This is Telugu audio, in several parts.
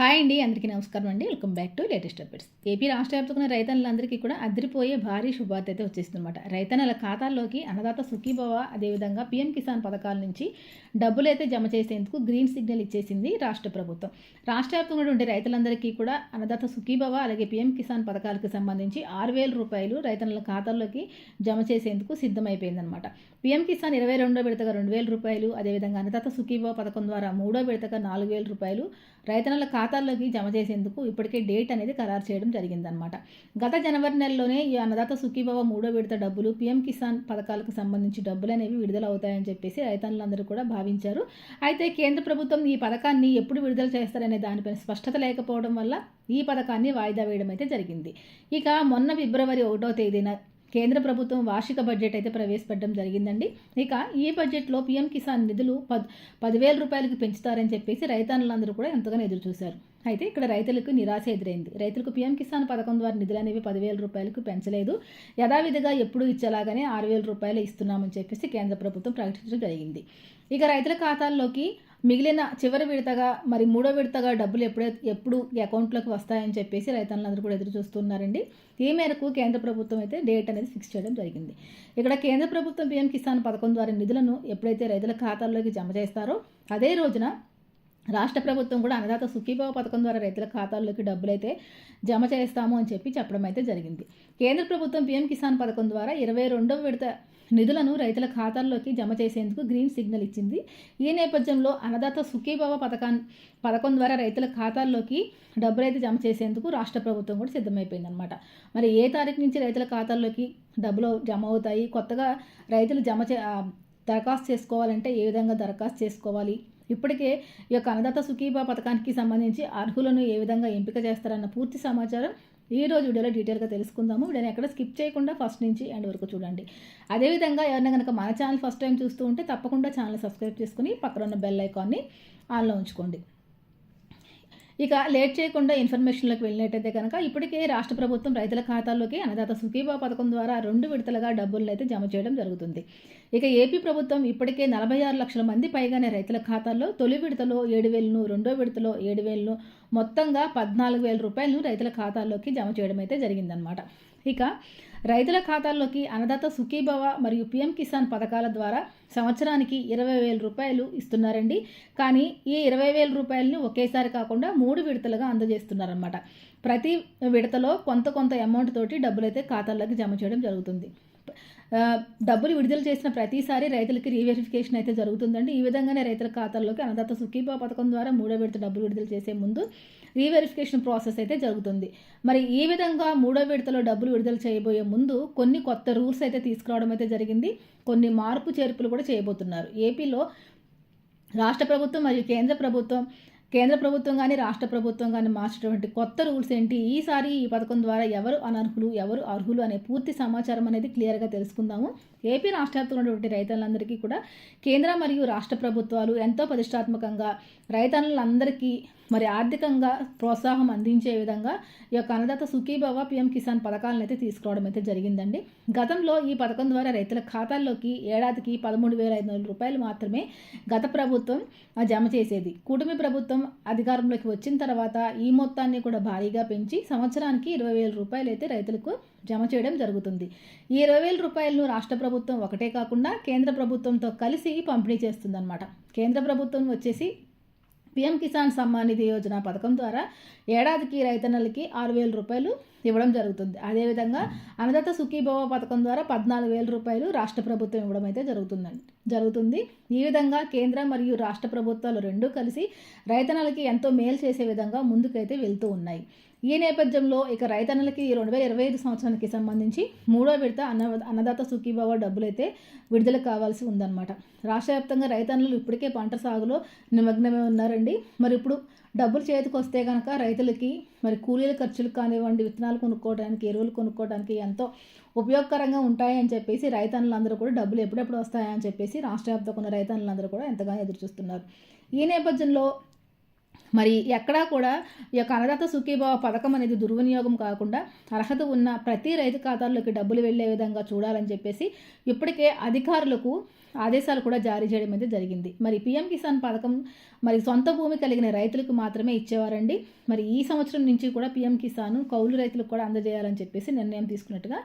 హాయ్ అండి అందరికీ నమస్కారం అండి. Welcome back to latest updates. AP రాష్ట్ర వ్యాప్తకున్న రైతన్నులందరికీ కూడా అదిరిపోయే భారీ శుభార్త అయితే వచ్చేస్తుందన్నమాట రైతన్నల ఖాతాల్లోకి అన్నదాత సుఖీభవ అదేవిధంగా పీఎం కిసాన్ పథకాల నుంచి డబ్బులు అయితే జమ చేసేందుకు గ్రీన్ సిగ్నల్ ఇచ్చేసింది రాష్ట్ర ప్రభుత్వం. రాష్ట్ర వ్యాప్తంగా ఉండే రైతులందరికీ కూడా అన్నదాత సుఖీభవ అలాగే పీఎం కిసాన్ పథకాలకు సంబంధించి ఆరు వేల రూపాయలు రైతన్నల ఖాతాల్లోకి జమ చేసేందుకు సిద్ధమైపోయిందనమాట పీఎం కిసాన్ ఇరవై రెండో విడతగా రెండు వేల రూపాయలు అదేవిధంగా అన్నదాత సుఖీభవ పథకం ద్వారా మూడో విడతగా నాలుగు వేల రూపాయలు రైతన్నల ఖాతాల్లోకి జమ చేసేందుకు ఇప్పటికే డేట్ అనేది ఖరారు చేయడం జరిగిందనమాట గత జనవరి నెలలోనే ఈ అన్నదాత సుఖీభవ మూడో విడత డబ్బులు పీఎం కిసాన్ పథకాలకు సంబంధించి డబ్బులు అనేవి విడుదల అవుతాయని చెప్పేసి రైతన్నులందరూ కూడా భావించారు. అయితే కేంద్ర ప్రభుత్వం ఈ పథకాన్ని ఎప్పుడు విడుదల చేస్తారనే దానిపైన స్పష్టత లేకపోవడం వల్ల ఈ పథకాన్ని వాయిదా వేయడం అయితే జరిగింది. ఇక మొన్న ఫిబ్రవరి ఒకటో తేదీన కేంద్ర ప్రభుత్వం వార్షిక బడ్జెట్ అయితే ప్రవేశపెట్టడం జరిగిందండి. ఇక ఈ బడ్జెట్లో పీఎం కిసాన్ నిధులు పద్ పదివేల రూపాయలకు పెంచుతారని చెప్పేసి రైతన్నులందరూ కూడా ఎంతగానో ఎదురు చూశారు. అయితే ఇక్కడ రైతులకు నిరాశ ఎదురైంది. రైతులకు పీఎం కిసాన్ పథకం ద్వారా నిధులు అనేవి పదివేల రూపాయలకు పెంచలేదు. యథావిధిగా ఎప్పుడు ఇచ్చేలాగానే ఆరు వేల రూపాయలు ఇస్తున్నామని చెప్పేసి కేంద్ర ప్రభుత్వం ప్రకటించడం జరిగింది. ఇక రైతుల ఖాతాల్లోకి మిగిలిన చివరి విడతగా మరి మూడో విడతగా డబ్బులు ఎప్పుడైతే ఎప్పుడు అకౌంట్లోకి వస్తాయని చెప్పేసి రైతన్నులందరూ కూడా ఎదురు చూస్తున్నారండి. ఈ మేరకు కేంద్ర ప్రభుత్వం అయితే డేట్ అనేది ఫిక్స్ చేయడం జరిగింది. ఇక్కడ కేంద్ర ప్రభుత్వం పీఎం కిసాన్ పథకం ద్వారా నిధులను ఎప్పుడైతే రైతుల ఖాతాల్లోకి జమ చేస్తారో అదే రోజున రాష్ట్ర ప్రభుత్వం కూడా అన్నదాత సుఖీభావ పథకం ద్వారా రైతుల ఖాతాల్లోకి డబ్బులైతే జమ చేస్తాము అని చెప్పి చెప్పడం అయితే జరిగింది. కేంద్ర ప్రభుత్వం పీఎం కిసాన్ పథకం ద్వారా ఇరవై రెండవ విడత నిధులను రైతుల ఖాతాల్లోకి జమ చేసేందుకు గ్రీన్ సిగ్నల్ ఇచ్చింది. ఈ నేపథ్యంలో అన్నదాత సుఖీభావ పథకం పథకం ద్వారా రైతుల ఖాతాల్లోకి డబ్బులైతే జమ చేసేందుకు రాష్ట్ర ప్రభుత్వం కూడా సిద్ధమైపోయిందనమాట మరి ఏ తారీఖు నుంచి రైతుల ఖాతాల్లోకి డబ్బులు జమ అవుతాయి? కొత్తగా రైతులు జమ చే దరఖాస్తు చేసుకోవాలంటే ఏ విధంగా దరఖాస్తు చేసుకోవాలి? ఇప్పటికే ఈ యొక్క అన్నదాత సుఖీభా పథకానికి సంబంధించి అర్హులను ఏ విధంగా ఎంపిక చేస్తారన్న పూర్తి సమాచారం ఈ రోజు వీడియోలో డీటెయిల్గా తెలుసుకుందాము. వీడియోని ఎక్కడ స్కిప్ చేయకుండా ఫస్ట్ నుంచి ఎండ్ వరకు చూడండి. అదేవిధంగా ఎవరైనా కనుక మన ఛానల్ ఫస్ట్ టైం చూస్తూ ఉంటే తప్పకుండా ఛానల్ సబ్స్క్రైబ్ చేసుకుని పక్కన ఉన్న బెల్ ఐకాన్ని ఆన్లో ఉంచుకోండి. ఇక లేట్ చేయకుండా ఇన్ఫర్మేషన్లోకి వెళ్ళినట్టయితే కనుక ఇప్పటికే రాష్ట్ర ప్రభుత్వం రైతుల ఖాతాల్లోకి అన్నదాత సుఖీభా పథకం ద్వారా రెండు విడతలుగా డబ్బులను అయితే జమ చేయడం జరుగుతుంది. ఇక ఏపీ ప్రభుత్వం ఇప్పటికే నలభై ఆరు లక్షల మంది పైగానే రైతుల ఖాతాల్లో తొలి విడతలో ఏడు వేలను రెండో విడతలో ఏడు వేలను మొత్తంగా పద్నాలుగు వేల రూపాయలను రైతుల ఖాతాల్లోకి జమ చేయడం అయితే జరిగిందనమాట ఇక రైతుల ఖాతాల్లోకి అన్నదాత సుఖీభవ మరియు పిఎం కిసాన్ పథకాల ద్వారా సంవత్సరానికి ఇరవై వేల రూపాయలు ఇస్తున్నారండి. కానీ ఈ ఇరవై వేల రూపాయలని ఒకేసారి కాకుండా మూడు విడతలుగా అందజేస్తున్నారన్నమాట. ప్రతి విడతలో కొంత కొంత అమౌంట్ తోటి డబ్బులైతే ఖాతాల్లోకి జమ చేయడం జరుగుతుంది. డబ్బులు విడుదల చేసిన ప్రతిసారి రైతులకి రీవెరిఫికేషన్ అయితే జరుగుతుందండి. ఈ విధంగానే రైతుల ఖాతాల్లోకి అన్నదాత సుఖీభా పథకం ద్వారా మూడో విడత డబ్బులు విడుదల చేసే ముందు రీవెరిఫికేషన్ ప్రాసెస్ అయితే జరుగుతుంది. మరి ఈ విధంగా మూడో విడతలో డబ్బులు విడుదల చేయబోయే ముందు కొన్ని కొత్త రూల్స్ అయితే తీసుకురావడం అయితే జరిగింది. కొన్ని మార్పు చేర్పులు కూడా చేయబోతున్నారు. ఏపీలో రాష్ట్ర ప్రభుత్వం మరియు కేంద్ర ప్రభుత్వం కేంద్ర ప్రభుత్వం కానీ రాష్ట్ర ప్రభుత్వం కానీ మార్చినటువంటి కొత్త రూల్స్ ఏంటి? ఈసారి ఈ పథకం ద్వారా ఎవరు అనర్హులు ఎవరు అర్హులు అనే పూర్తి సమాచారం అనేది క్లియర్గా తెలుసుకుందాము. ఏపీ రాష్ట్రాలతో ఉన్నటువంటి రైతులందరికీ కూడా కేంద్ర మరియు రాష్ట్ర ప్రభుత్వాలు ఎంతో ప్రతిష్టాత్మకంగా రైతన్నులందరికీ మరి ఆర్థికంగా ప్రోత్సాహం అందించే విధంగా ఈ యొక్క అన్నదాత సుఖీభవ పిఎం కిసాన్ పథకాలను అయితే తీసుకురావడం అయితే జరిగిందండి. గతంలో ఈ పథకం ద్వారా రైతుల ఖాతాల్లోకి ఏడాదికి పదమూడు వేల ఐదు వందల రూపాయలు మాత్రమే గత ప్రభుత్వం జమ చేసేది. కూటమి ప్రభుత్వం అధికారంలోకి వచ్చిన తర్వాత ఈ మొత్తాన్ని కూడా భారీగా పెంచి సంవత్సరానికి ఇరవై వేల రూపాయలు అయితే రైతులకు జమ చేయడం జరుగుతుంది. ఈ ఇరవై వేల రూపాయలను రాష్ట్ర ప్రభుత్వం ఒకటే కాకుండా కేంద్ర ప్రభుత్వంతో కలిసి పంపిణీ చేస్తుందన్నమాట. కేంద్ర ప్రభుత్వం వచ్చేసి పిఎం కిసాన్ సమ్మాన్ నిధి యోజన పథకం ద్వారా ఏడాదికి రైతన్నలకి ఆరు వేల రూపాయలు ఇవ్వడం జరుగుతుంది. అదేవిధంగా అన్నదాత సుఖీభవ పథకం ద్వారా పద్నాలుగు వేల రూపాయలు రాష్ట్ర ప్రభుత్వం ఇవ్వడం అయితే జరుగుతుందండి జరుగుతుంది. ఈ విధంగా కేంద్ర మరియు రాష్ట్ర ప్రభుత్వాలు రెండూ కలిసి రైతన్నలకి ఎంతో మేలు చేసే విధంగా ముందుకైతే వెళ్తూ ఉన్నాయి. ఈ నేపథ్యంలో ఇక రైతన్నలకి రెండు వేల ఇరవై ఐదు సంవత్సరానికి సంబంధించి మూడో విడత అన్న అన్నదాత సుఖీభావ డబ్బులైతే విడుదల కావాల్సి ఉందన్నమాట. రాష్ట్ర వ్యాప్తంగా రైతన్నులు ఇప్పటికే పంట సాగులో నిమగ్నమే ఉన్నారండి. మరి ఇప్పుడు డబ్బులు చేతికి వస్తే కనుక రైతులకి మరి కూలీల ఖర్చులు కానివ్వండి విత్తనాలు కొనుక్కోవడానికి ఎరువులు కొనుక్కోవడానికి ఎంతో ఉపయోగకరంగా ఉంటాయని చెప్పేసి రైతన్నులందరూ కూడా డబ్బులు ఎప్పుడెప్పుడు వస్తాయని చెప్పేసి రాష్ట్ర వ్యాప్తంగా ఉన్న రైతన్నులందరూ కూడా ఎంతగానో ఎదురు చూస్తున్నారు ఈ నేపథ్యంలో మరి ఎక్కడా కూడా ఈ యొక్క అన్నదాత సుఖీభావ పథకం అనేది దుర్వినియోగం కాకుండా అర్హత ఉన్న ప్రతి రైతు ఖాతాల్లోకి డబ్బులు వెళ్ళే విధంగా చూడాలని చెప్పేసి ఇప్పటికే అధికారులకు ఆదేశాలు కూడా జారీ చేయడం అయితే జరిగింది. మరి పిఎం కిసాన్ పథకం మరి సొంత భూమి కలిగిన రైతులకు మాత్రమే ఇచ్చేవారండి. మరి ఈ సంవత్సరం నుంచి కూడా పిఎం కిసాన్ కౌలు రైతులకు కూడా అందజేయాలని చెప్పేసి నిర్ణయం తీసుకున్నట్టుగా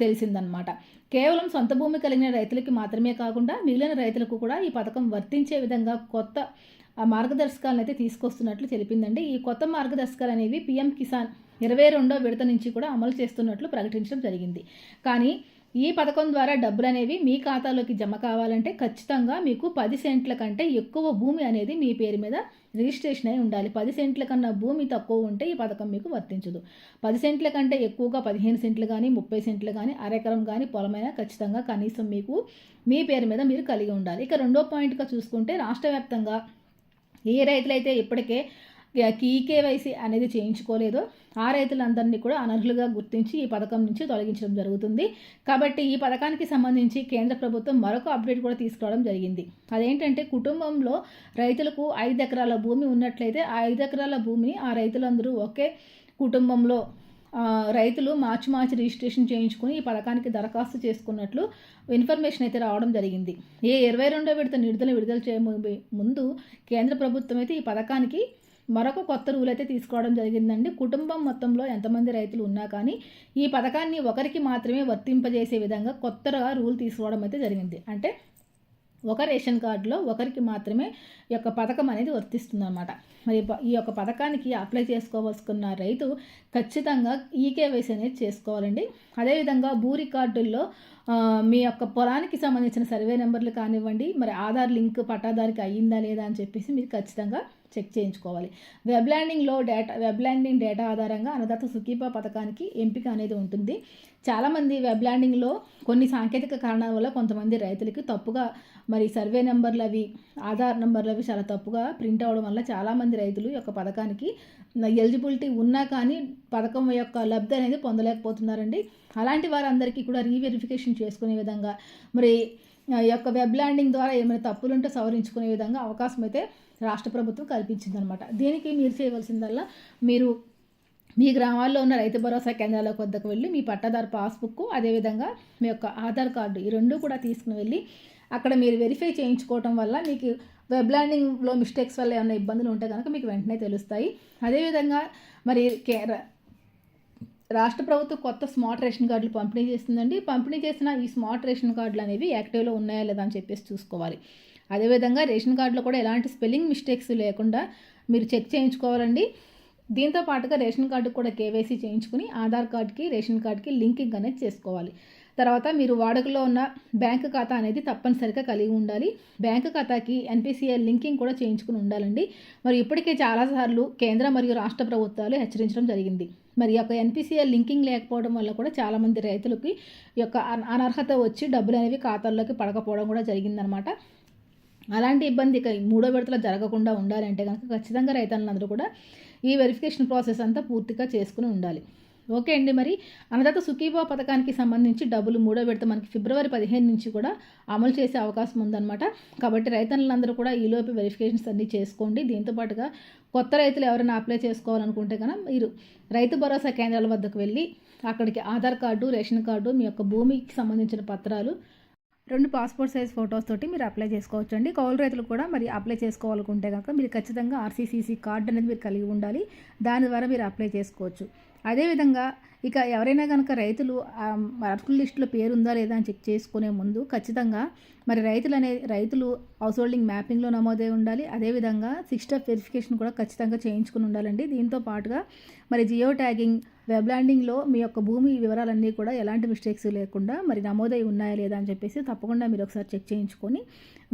తెలిసిందనమాట కేవలం సొంత భూమి కలిగిన రైతులకి మాత్రమే కాకుండా మిగిలిన రైతులకు కూడా ఈ పథకం వర్తించే విధంగా కొత్త మార్గదర్శకాలను అయితే తీసుకొస్తున్నట్లు తెలిపిందండి. ఈ కొత్త మార్గదర్శకాలు అనేవి పీఎం కిసాన్ ఇరవై రెండో విడత నుంచి కూడా అమలు చేస్తున్నట్లు ప్రకటించడం జరిగింది. కానీ ఈ పథకం ద్వారా డబ్బులు అనేవి మీ ఖాతాలోకి జమ కావాలంటే ఖచ్చితంగా మీకు పది సెంట్ల కంటే ఎక్కువ భూమి అనేది మీ పేరు మీద రిజిస్ట్రేషన్ అయి ఉండాలి. పది సెంట్ల కన్నా భూమి తక్కువ ఉంటే ఈ పథకం మీకు వర్తించదు. పది సెంట్ల కంటే ఎక్కువగా పదిహేను సెంట్లు కానీ ముప్పై సెంట్లు కానీ అరెకరం కానీ పొలమైనా ఖచ్చితంగా కనీసం మీకు మీ పేరు మీద మీరు కలిగి ఉండాలి. ఇక రెండో పాయింట్గా చూసుకుంటే రాష్ట్ర వ్యాప్తంగా ఏ రైతులైతే ఇప్పటికే కేవైసీ అనేది చేయించుకోలేదో ఆ రైతులందరినీ కూడా అనర్హులుగా గుర్తించి ఈ పథకం నుంచి తొలగించడం జరుగుతుంది. కాబట్టి ఈ పథకానికి సంబంధించి కేంద్ర ప్రభుత్వం మరొక అప్డేట్ కూడా తీసుకురావడం జరిగింది. అదేంటంటే కుటుంబంలో రైతులకు ఐదు ఎకరాల భూమి ఉన్నట్లయితే ఆ ఐదు ఎకరాల భూమిని ఆ రైతులందరూ ఒకే కుటుంబంలో రైతులు మార్చి మార్చి రిజిస్ట్రేషన్ చేయించుకుని ఈ పథకానికి దరఖాస్తు చేసుకున్నట్లు ఇన్ఫర్మేషన్ అయితే రావడం జరిగింది. ఏ ఇరవై రెండో విడత నిడుదల విడుదల చేయ ముందు కేంద్ర ప్రభుత్వం అయితే ఈ పథకానికి మరొక కొత్త రూల్ అయితే తీసుకోవడం జరిగిందండి. కుటుంబం మొత్తంలో ఎంతమంది రైతులు ఉన్నా కానీ ఈ పథకాన్ని ఒకరికి మాత్రమే వర్తింపజేసే విధంగా కొత్తగా రూల్ తీసుకోవడం అయితే జరిగింది. అంటే ఒక రేషన్ కార్డులో ఒకరికి మాత్రమే ఈ యొక్క పథకం అనేది వర్తిస్తుందన్నమాట. మరి ఈ యొక్క పథకానికి అప్లై చేసుకోవాల్సుకున్న రైతు ఖచ్చితంగా ఈకేవైసీ అనేది చేసుకోవాలండి. అదేవిధంగా భూ రికార్డుల్లో మీ యొక్క పొలానికి సంబంధించిన సర్వే నెంబర్లు కానివ్వండి మరి ఆధార్ లింక్ పట్టాదారికి అయ్యిందా లేదా అని చెప్పేసి మీరు ఖచ్చితంగా చెక్ చేయించుకోవాలి. వెబ్ ల్యాండింగ్లో డేటా వెబ్ ల్యాండింగ్ డేటా ఆధారంగా అన్నదాత సుఖీపా పథకానికి ఎంపిక అనేది ఉంటుంది. చాలామంది వెబ్ ల్యాండింగ్లో కొన్ని సాంకేతిక కారణాల వల్ల కొంతమంది రైతులకి తప్పుగా మరి సర్వే నెంబర్లు అవి ఆధార్ నెంబర్లు అవి చాలా తప్పుగా ప్రింట్ అవ్వడం వల్ల చాలామంది రైతులు యొక్క పథకానికి ఎలిజిబిలిటీ ఉన్నా కానీ పథకం యొక్క లబ్ధి అనేది పొందలేకపోతున్నారండి. అలాంటి వారందరికీ కూడా రీవెరిఫికేషన్ చేసుకునే విధంగా మరి ఈ యొక్క వెబ్ ల్యాండింగ్ ద్వారా ఏమైనా తప్పులుంటే సవరించుకునే విధంగా అవకాశం అయితే రాష్ట్ర ప్రభుత్వం కల్పించిందనమాట. దీనికి మీరు చేయవలసిందల్లా మీరు మీ గ్రామాల్లో ఉన్న రైతు భరోసా కేంద్రాల వద్దకు వెళ్ళి మీ పట్టాదారు పాస్బుక్ అదేవిధంగా మీ యొక్క ఆధార్ కార్డు ఈ రెండు కూడా తీసుకుని వెళ్ళి అక్కడ మీరు వెరిఫై చేయించుకోవటం వల్ల మీకు వెబ్ ల్యాండింగ్లో మిస్టేక్స్ వల్ల ఏమైనా ఇబ్బందులు ఉంటే కనుక మీకు వెంటనే తెలుస్తాయి. అదేవిధంగా మరి రాష్ట్ర ప్రభుత్వం కొత్త స్మార్ట్ రేషన్ కార్డులు పంపిణీ చేస్తుందండి. పంపిణీ చేసిన ఈ స్మార్ట్ రేషన్ కార్డులు అనేవి యాక్టివ్లో ఉన్నాయా లేదా అని చెప్పేసి చూసుకోవాలి. అదేవిధంగా రేషన్ కార్డులో కూడా ఎలాంటి స్పెల్లింగ్ మిస్టేక్స్ లేకుండా మీరు చెక్ చేయించుకోవాలండి. దీంతో పాటుగా రేషన్ కార్డు కూడా కేవైసీ చేయించుకుని ఆధార్ కార్డ్కి రేషన్ కార్డ్కి లింకింగ్ అనేది చేసుకోవాలి. తర్వాత మీరు వాడుకలో ఉన్న బ్యాంకు ఖాతా అనేది తప్పనిసరిగా కలిగి ఉండాలి. బ్యాంకు ఖాతాకి ఎన్పిసిఐ లింకింగ్ కూడా చేయించుకుని ఉండాలండి. మరి ఇప్పటికే చాలాసార్లు కేంద్ర మరియు రాష్ట్ర ప్రభుత్వాలు హెచ్చరించడం జరిగింది. మరి యొక్క ఎన్పిసిఐ లింకింగ్ లేకపోవడం వల్ల కూడా చాలామంది రైతులకి యొక్క అనర్హత వచ్చి డబ్బులు అనేవి ఖాతాల్లోకి పడకపోవడం కూడా జరిగిందనమాట. అలాంటి ఇబ్బంది ఇక మూడో విడతలో జరగకుండా ఉండాలంటే కనుక ఖచ్చితంగా రైతులందరూ కూడా ఈ వెరిఫికేషన్ ప్రాసెస్ అంతా పూర్తిగా చేసుకుని ఉండాలి. ఓకే అండి మరి. అన్నదాత సుఖీభావ పథకానికి సంబంధించి డబ్బులు మూడో విడత మనకి ఫిబ్రవరి పదిహేను నుంచి కూడా అమలు చేసే అవకాశం ఉందన్నమాట. కాబట్టి రైతన్నులందరూ కూడా ఈలోపు వెరిఫికేషన్స్ అన్నీ చేసుకోండి. దీంతో పాటుగా కొత్త రైతులు ఎవరైనా అప్లై చేసుకోవాలనుకుంటే కనుక మీరు రైతు భరోసా కేంద్రాల వద్దకు వెళ్ళి అక్కడికి ఆధార్ కార్డు రేషన్ కార్డు మీ యొక్క భూమికి సంబంధించిన పత్రాలు రెండు పాస్పోర్ట్ సైజ్ ఫొటోస్ తోటి మీరు అప్లై చేసుకోవచ్చు అండి కౌలు రైతులు కూడా మరి అప్లై చేసుకోవాలనుకుంటే కనుక మీరు ఖచ్చితంగా ఆర్సీసీసీ కార్డు అనేది మీరు కలిగి ఉండాలి. దాని ద్వారా మీరు అప్లై చేసుకోవచ్చు. అదేవిధంగా ఇక ఎవరైనా కనుక రైతులు అర్హుల లిస్టులో పేరు ఉందా లేదా అని చెక్ చేసుకునే ముందు ఖచ్చితంగా మరి రైతులు అనే రైతులు హౌస్ హోల్డింగ్ మ్యాపింగ్లో నమోదై ఉండాలి. అదేవిధంగా సిక్స్ స్టెప్ వెరిఫికేషన్ కూడా ఖచ్చితంగా చేయించుకుని ఉండాలండి. దీంతో పాటుగా మరి జియో ట్యాగింగ్ వెబ్ ల్యాండింగ్లో మీ యొక్క భూమి వివరాలన్నీ కూడా ఎలాంటి మిస్టేక్స్ లేకుండా మరి నమోదై ఉన్నాయా లేదా అని చెప్పేసి తప్పకుండా మీరు ఒకసారి చెక్ చేయించుకొని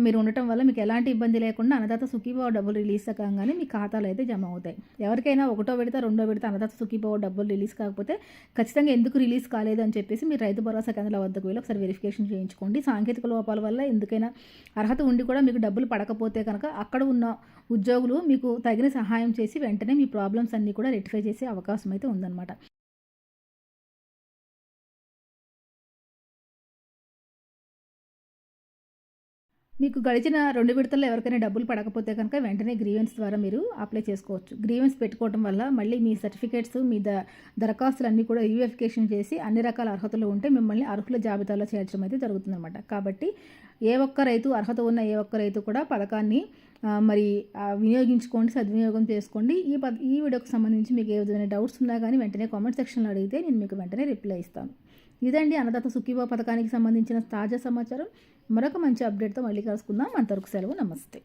మీరు ఉండటం వల్ల మీకు ఎలాంటి ఇబ్బంది లేకుండా అన్నదాత సుఖీభావ డబ్బులు రిలీజ్ కాగానే మీ ఖాతాలో అయితే జమ అవుతాయి. ఎవరికైనా ఒకటో విడత రెండో విడత అన్నదాత సుఖీభావ డబ్బులు రిలీజ్ కాకపోతే ఖచ్చితంగా ఎందుకు రిలీజ్ కాలేదు అని చెప్పేసి మీరు రైతు భరోసా కేంద్రాల వద్దకు వెళ్ళి ఒకసారి వెరిఫికేషన్ చేయించుకోండి. సాంకేతిక లోపాల వల్ల ఎందుకైనా అర్హత ఉండి కూడా మీకు డబ్బులు పడకపోతే కనుక అక్కడ ఉన్న ఉద్యోగులు మీకు తగిన సహాయం చేసి వెంటనే మీ ప్రాబ్లమ్స్ అన్నీ కూడా రెక్టిఫై చేసే అవకాశం అయితే ఉందన్నమాట. మీకు గడిచిన రెండు విడతల్లో ఎవరికైనా డబ్బులు పడకపోతే కనుక వెంటనే గ్రీవెన్స్ ద్వారా మీరు అప్లై చేసుకోవచ్చు. గ్రీవెన్స్ పెట్టుకోవడం వల్ల మళ్ళీ మీ సర్టిఫికేట్స్ మీ ద దరఖాస్తులు అన్నీ కూడా రీవెరిఫికేషన్ చేసి అన్ని రకాల అర్హతలు ఉంటే మిమ్మల్ని అర్హుల జాబితాలో చేర్చడం అయితే జరుగుతుందన్నమాట. కాబట్టి ఏ ఒక్క రైతు అర్హత ఉన్న ఏ ఒక్క రైతు కూడా పథకాన్ని మరి వినియోగించుకోండి సద్వినియోగం చేసుకోండి. ఈ పద ఈ వీడియోకి సంబంధించి మీకు ఏ విధమైన డౌట్స్ ఉన్నా కానీ వెంటనే కామెంట్ సెక్షన్లో అడిగితే నేను మీకు వెంటనే రిప్లై ఇస్తాను. ఇదండి అన్నదాత సుఖీభావ పథకానికి సంబంధించిన తాజా సమాచారం. మరొక మంచి అప్డేట్తో మళ్ళీ కలుసుకుందాం. అంతవరకు సెలవు. నమస్తే.